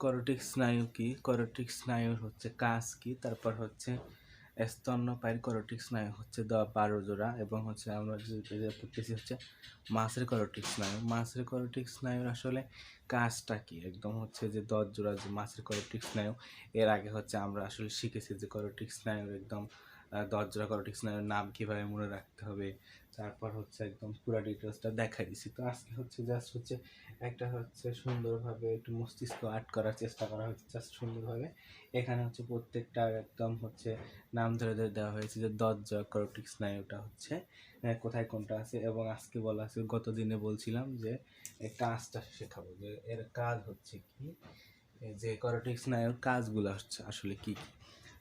করটিক স্নায়ু কি? করটিক স্নায়ুর হচ্ছে কাজ কি? তারপর হচ্ছে স্তন্যপায়ীর করটিক স্নায়ু হচ্ছে দ, বারো জোড়া এবং হচ্ছে আমরা পড়তেছি হচ্ছে মাছের করটিক স্নায়ু। মাছের করটিক স্নায়ুর আসলে কাজটা কি? একদম হচ্ছে যে দশ জোড়া যে মাছের করটিক স্নায়ু, এর আগে হচ্ছে আমরা আসলে শিখেছি যে করটিক স্নায়ুর একদম দশ জোড়া করটিক স্নায়ুর নাম কীভাবে মনে রাখতে হবে তারপর হচ্ছে একদম পুরো ডিটেলসটা দেখাই দিছি। তো আজকে হচ্ছে জাস্ট হচ্ছে একটা হচ্ছে সুন্দরভাবে একটু মস্তিষ্ক আর্ট করার চেষ্টা করা হচ্ছে জাস্ট সুন্দরভাবে। এখানে হচ্ছে প্রত্যেকটার একদম হচ্ছে নাম ধরে ধরে দেওয়া হয়েছে যে দরজা করটিক স্নায়ুটা হচ্ছে কোথায় কোনটা আছে এবং আজকে বলা আছে গত দিনে বলছিলাম যে কাজটা শেখাবো, যে এর কাজ হচ্ছে কি? যে করটিক স্নায়ুর কাজগুলো হচ্ছে আসলে কি?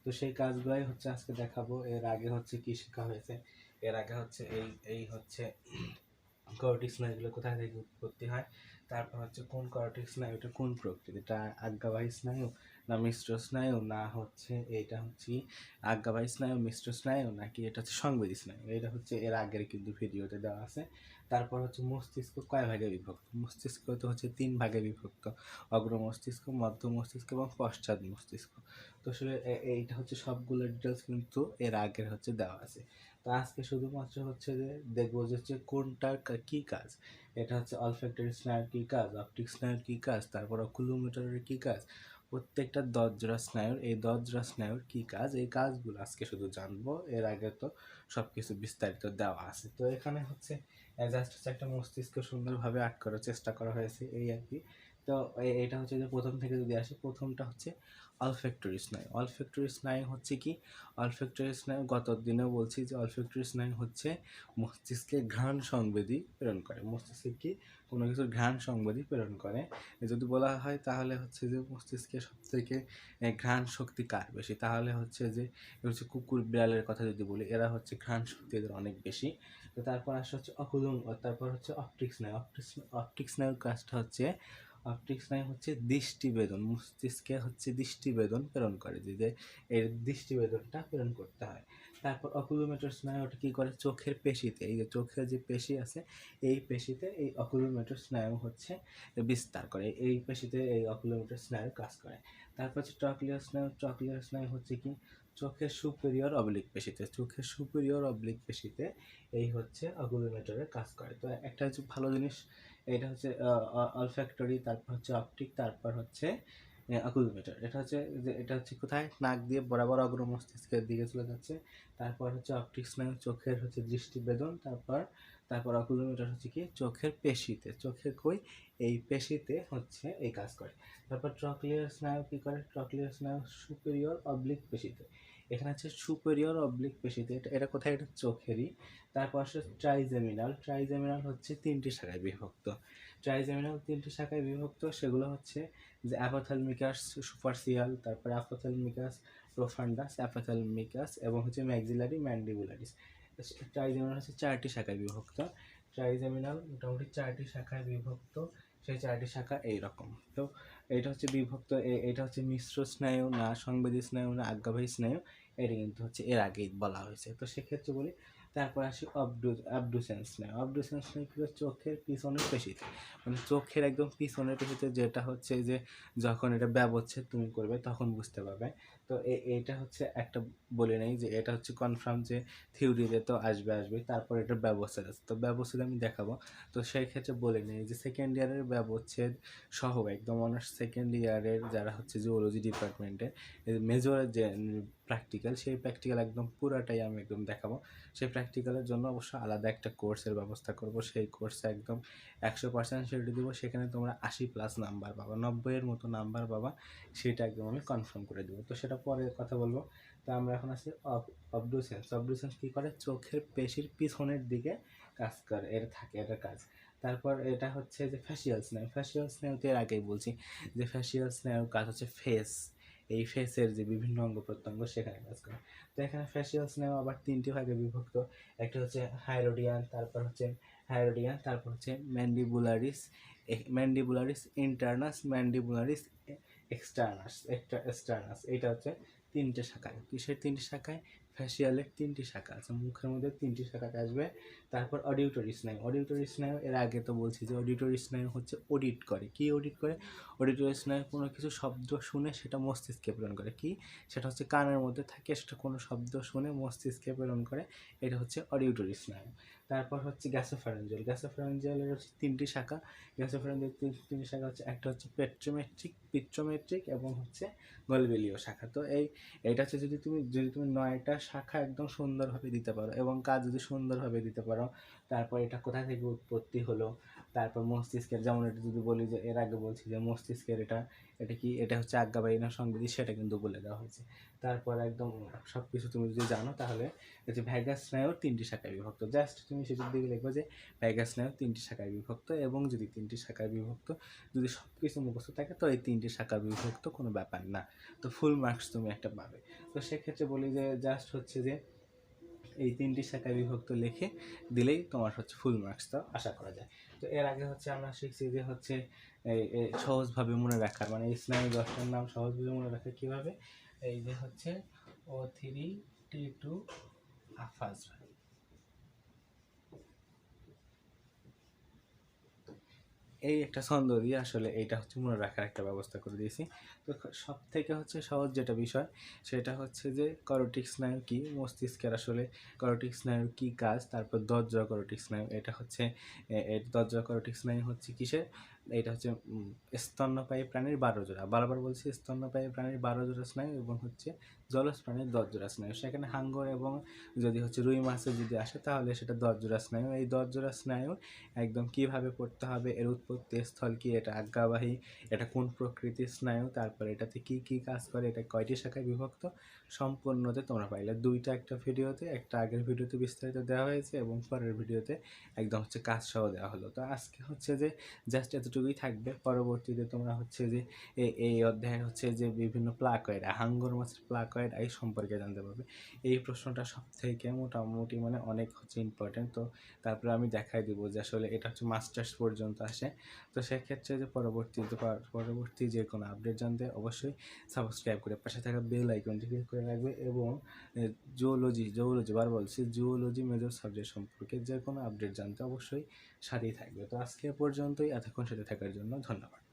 তো সেই কাজগুলাই হচ্ছে আজকে দেখাবো, এর আগে হচ্ছে কি শেখা হয়েছে? এর আগে হচ্ছে এই এই হচ্ছে করটিক স্নায়ুগুলো কোথায় থেকে উৎপত্তি হয়? তারপর হচ্ছে কোন করটিক স্নায়ুটা কোন প্রকৃতিটা আজ্ঞাবাহী স্নায়ু না মিশ্র স্নায়ু, না হচ্ছে এটা হচ্ছে আজ্ঞাবাহী স্নায়ু মিশ্র স্নায়ু, নাকি এটা হচ্ছে সংবেদী স্নায়ু? এটা হচ্ছে এর আগের কিন্তু ভিডিওতে দেওয়া আছে। তারপর হচ্ছে মস্তিষ্ক কয় ভাগে বিভক্ত? মস্তিষ্ক তো হচ্ছে তিন ভাগে বিভক্ত। অগ্র মস্তিষ্ক, মধ্য মস্তিষ্ক এবং পশ্চাৎ মস্তিষ্ক। তো আসলে এইটা হচ্ছে সবগুলো ডিটেলস কিন্তু এর আগের হচ্ছে দেওয়া আছে। তো আজকে শুধুমাত্র হচ্ছে যে দেখব যে হচ্ছে কোনটার কা- কাজ? এটা হচ্ছে অলফ্যাক্টরি স্নায়ুর কী কাজ? অপটিক স্নায়ুর কী কাজ? তারপর অকুলোমিটারের কী কাজ? প্রত্যেকটা দরজরা স্নায়ুর, এই দরজরা স্নায়ুর কী কাজ? এই কাজগুলো আজকে শুধু জানব, এর আগে তো সব কিছু বিস্তারিত দেওয়া আছে। তো এখানে হচ্ছে জাস্ট হচ্ছে একটা মস্তিষ্ক সুন্দরভাবে আট করার চেষ্টা করা হয়েছে, এই আর কি। তো এটা হচ্ছে যে প্রথম থেকে যদি আসি, প্রথমটা হচ্ছে অলফ্যাক্টরি স্নায়ু অলফ্যাক্টরি স্নায়ু হচ্ছে কি? অলফ্যাক্টরি স্নায়ু গত দিনেও বলছি যে অলফ্যাক্টরি স্নায়ু হচ্ছে মস্তিষ্কে ঘ্রাণ সংবেদী প্রেরণ করে। মস্তিষ্কে কি? কোনো কিছুর ঘ্রাণ সংবেদী প্রেরণ করে। যদি বলা হয় তাহলে হচ্ছে যে মস্তিষ্কে সব থেকে ঘ্রাণ শক্তি কার বেশি? তাহলে হচ্ছে যে হচ্ছে কুকুর বিড়ালের কথা যদি বলি, এরা হচ্ছে ঘ্রাণ শক্তি এদের অনেক বেশি। তো তারপর আসে হচ্ছে অকুলুম তারপর হচ্ছে অপটিক স্নায়ু অপটিক অপটিক স্নায়ুর কাজটা হচ্ছে অপটিক স্নায়ু হচ্ছে দৃষ্টিবেদন, মস্তিষ্কে হচ্ছে দৃষ্টিবেদন প্রেরণ করে, যে এর দৃষ্টিবেদনটা প্রেরণ করতে হয়। তারপর অকুলোমিটার স্নায়ু ওটা কী করে? চোখের পেশিতে, এই যে চোখের যে পেশি আছে, এই পেশিতে এই অকুলোমিটার স্নায়ু হচ্ছে বিস্তার করে, এই পেশিতে এই অকুলোমিটার স্নায়ু কাজ করে। তারপর হচ্ছে ট্রক্লিয়ার স্নায়ু ট্রক্লিয়ার স্নায়ু হচ্ছে কি? চোখের সুপেরিয়র অবলিক পেশিতে, চোখের সুপেরিয়র অবলিক পেশিতে এই হচ্ছে অকুলোমিটারের কাজ করে। তো একটা হচ্ছে ভালো জিনিস এটা হচ্ছে অলফ্যাক্টরি তারপর হচ্ছে অপটিক, তারপর হচ্ছে অকুলোমিটার এটা হচ্ছে যে, এটা হচ্ছে কোথায়? নাক দিয়ে বরাবর অগ্র মস্তিষ্কের দিকে চলে যাচ্ছে। তারপর হচ্ছে অপটিক স্নায়ু চোখের হচ্ছে দৃষ্টিবেদন তারপর তারপর অকুলোমিটার হচ্ছে কি? চোখের পেশিতে, চোখের কই? এই পেশিতে হচ্ছে এই কাজ করে। তারপর ট্রক্লিয়ার স্নায়ু কী করে? ট্রকলিয়ার স্নায়ু সুপেরিয়র অবলিক পেশিতে। এখানে হচ্ছে সুপেরিয়র অবলিক পেশিতে। এটা এটা কোথায়? এটা চোখেরই। তারপর আসে ট্রাইজেমিনাল। ট্রাইজেমিনাল হচ্ছে তিনটি শাখায় বিভক্ত। ট্রাইজেমিনাল তিনটি শাখায় বিভক্ত, সেগুলো হচ্ছে যে অ্যাপাথালমিকাস সুপারসিয়াল, তারপরে অ্যাপাথালমিকাস প্রোফান্ডাস অ্যাপাথালমিকাস এবং হচ্ছে ম্যাক্সিলারি ম্যান্ডিবুলারিস। ট্রাইজেমিনাল হচ্ছে চারটি শাখায় বিভক্ত। ট্রাইজেমিনাল মোটামুটি চারটি শাখায় বিভক্ত, সেই চারটি শাখা এইরকম। তো এটা হচ্ছে বিভক্ত এটা হচ্ছে মিশ্র স্নায়ু না সংবেদী স্নায়ু না আজ্ঞাবাহী স্নায়ু, এটা কিন্তু হচ্ছে এর আগেই বলা হয়েছে। তো সেক্ষেত্রে বলি, তারপর আসি অবডু অবডুসেন্স স্নায়ু। অবডুসেন্স স্নায়ু কি হচ্ছে? চোখের পিছনের পেশিতে। মানে চোখের একদম পিছনের পেশিতে যেটা হচ্ছে যে, যখন এটা ব্যবচ্ছেদ তুমি করবে, তখন বুঝতে পারবে। তো এ- এইটা হচ্ছে একটা বলে নেই যে এটা হচ্ছে কনফার্ম যে থিওরিতে তো আসবে আসবে। তারপর এটা ব্যবচ্ছেদ আছে। তো ব্যবচ্ছেদ আমি দেখাবো। তো সেই ক্ষেত্রে বলে নিই যে সেকেন্ড ইয়ারের ব্যবচ্ছেদ সহ একদম অনার্স সেকেন্ড ইয়ারের যারা হচ্ছে জুওলজি ডিপার্টমেন্টে মেজরের যে প্র্যাকটিক্যাল সেই প্র্যাকটিক্যাল একদম পুরাটাই আমি একদম দেখাবো। সেই প্র্যাকটিক্যালের জন্য অবশ্য আলাদা একটা কোর্সের ব্যবস্থা করব। সেই কোর্সে একদম একশো পার্সেন্ট সিউরিটি দেবো। সেখানে তোমরা আশি প্লাস নাম্বার পাবা। নব্বইয়ের মতো নাম্বার পাবা। সেটা একদম আমি কনফার্ম করে দেবো। তো সেটা পরে কথা বলব। তো আমরা এখন আছি অবডুসেন্স অবডুসেন্স কী করে? চোখের পেশির পিছনের দিকে কাজ করে। এর থাকে, এটা কাজ। তারপর এটা হচ্ছে যে ফ্যাশিয়াল স্নায়ু ফ্যাশিয়াল স্নায়ুতে এর আগেই বলছি যে ফ্যাশিয়াল স্নায়ুর কাজ হচ্ছে ফেস এই ফেসের যে বিভিন্ন অঙ্গ প্রত্যঙ্গ সেখানে কাজ করে। তো এখানে ফ্যাশিয়াল স্নায়ু আবার তিনটি ভাগে বিভক্ত। একটা হচ্ছে হাইরোডিয়ান তারপর হচ্ছে হাইরোডিয়ান তারপর হচ্ছে ম্যান্ডিবুলারিস ম্যান্ডিবুলারিস ইন্টারনাস ম্যান্ডিবুলারিস এক্সটার্নাস একটা এক্সটার্নাস এটা হচ্ছে তিনটে শাখায় কিসের তিনটে শাখায়? ফ্যাসিয়ালের তিনটি শাখা আছে। মুখের মধ্যে তিনটি শাখা আসবে। তারপর অডিউটরি স্নায়ু। অডিউটরি স্নায়ু, এর আগে তো বলছি যে অডিটরি স্নায়ু হচ্ছে অডিট করে। কি অডিট করে? অডিটরি স্নায়ু কোনো কিছু শব্দ শুনে সেটা মস্তিষ্কে প্রেরণ করে। কি? সেটা হচ্ছে কানের মধ্যে থাকে, সেটা কোনো শব্দ শুনে মস্তিষ্কে প্রেরণ করে। এটা হচ্ছে অডিউটরি স্নায়ু। তারপর হচ্ছে গ্যাসোফারেঞ্জিয়াল গ্যাসোফারেঞ্জিয়ালের হচ্ছে তিনটি শাখা। গ্যাসোফারেঞ্জিয়াল তিনটি শাখা হচ্ছে, একটা হচ্ছে পেট্রোমেট্রিক, পিট্রোমেট্রিক এবং হচ্ছে গলবেলীয় শাখা। তো এই, এটা হচ্ছে যদি তুমি যদি তুমি নয়টা শাখা একদম সুন্দরভাবে দিতে পারো এবং কাজ যদি সুন্দরভাবে দিতে পারো তারপর এটা কোথা থেকে উৎপত্তি হলো? তারপর মস্তিষ্কের, যেমন এটা যদি বলি যে, এর আগে বলছি যে, মস্তিষ্কের এটা এটা কি, এটা হচ্ছে আজ্ঞাবাহীনা সংবিধি সেটা কিন্তু বলে দেওয়া হয়েছে। তারপর একদম সব কিছু তুমি যদি জানো, তাহলে যে ভ্যাগাস স্নায়ুর তিনটি শাখায় বিভক্ত। জাস্ট তুমি সেটার দিকে লিখবে যে, ভ্যাগাস স্নায়ু তিনটি শাখায় বিভক্ত এবং যদি তিনটি শাখায় বিভক্ত, যদি সব কিছু মুখস্থ থাকে, তো এই তিনটি শাখায় বিভক্ত কোনো ব্যাপার না। তো ফুল মার্কস তুমি একটা পাবে। তো সেক্ষেত্রে বলি যে, জাস্ট হচ্ছে যে এই তিনটি শাখায় বিভক্ত লিখে দিলেই তোমার হচ্ছে ফুল মার্কসটা আশা করা যায়। তো এর আগে হচ্ছে আমরা শিখছি যে হচ্ছে সহজভাবে মনে রাখার মানে ইসলামী দশটার নাম সহজভাবে মনে রাখা কীভাবে? এই যে হচ্ছে ও থ্রি টি টু আফাজ। এই একটা ছন্দ দিয়ে আসলে এইটা হচ্ছে মনে রাখার একটা ব্যবস্থা করে দিয়েছি। তো সব থেকে হচ্ছে সহজ যেটা বিষয়, সেটা হচ্ছে যে করোটিক স্নায়ু কি, মস্তিষ্কের আসলে করোটিক স্নায়ুর কি কাজ, তারপর দরজা করোটিক স্নায়ু এটা হচ্ছে দরজা করোটিক স্নায়ু হচ্ছে কিসের, এটা হচ্ছে স্তন্যপায়ী প্রাণীর বারো জোড়া। বারবার বলছি স্তন্যপায়ী প্রাণীর বারো জোড়া স্নায়ু এবং হচ্ছে জলজ প্রাণীর দশ স্নায়ু। সেখানে হাঙ্গর এবং যদি হচ্ছে রুই মাছে যদি আসে, তাহলে সেটা দশ জোড়া স্নায়ু। এই দশ জোড়া স্নায়ু একদম কীভাবে পড়তে হবে, এর উৎপত্তি স্থল কি, এটা আজ্ঞাবাহী, এটা কোন প্রকৃতির স্নায়ু, তারপর এটাতে কি কি কাজ করে, এটা কয়টি শাখায় বিভক্ত, সম্পূর্ণতে তোমরা পাইলে। দুইটা একটা ভিডিওতে, একটা আগের ভিডিওতে বিস্তারিত দেওয়া হয়েছে এবং পরের ভিডিওতে একদম হচ্ছে কাজ সহ দেওয়া হলো। তো আজকে হচ্ছে যে জাস্ট এতটুকুই থাকবে। পরবর্তীতে তোমরা হচ্ছে যে এই এই অধ্যায়ে হচ্ছে যে বিভিন্ন প্লাকয়েড হাঙ্গর মাছের প্লাকয়েড এই সম্পর্কে জানতে পারবে। এই প্রশ্নটা সব থেকে মোটামুটি মানে অনেক হচ্ছে ইম্পর্টেন্ট তো তারপরে আমি দেখাই দিব যে আসলে এটা হচ্ছে মাস্টার্স পর্যন্ত আসে। তো সেক্ষেত্রে যে পরবর্তীতে পরবর্তী যে কোনো আপডেট জানতে অবশ্যই সাবস্ক্রাইব করে পাশে থাকা বেল আইকনটি ক্লিক করে রাখবে এবং জুওলজি জুওলজি বার বলছি জুওলজি মেজর সাবজেক্ট সম্পর্কে যে কোনো আপডেট জানতে অবশ্যই সাথেই থাকবে। তো আজকে পর্যন্তই, এতক্ষণ সাথে থাকার জন্য ধন্যবাদ।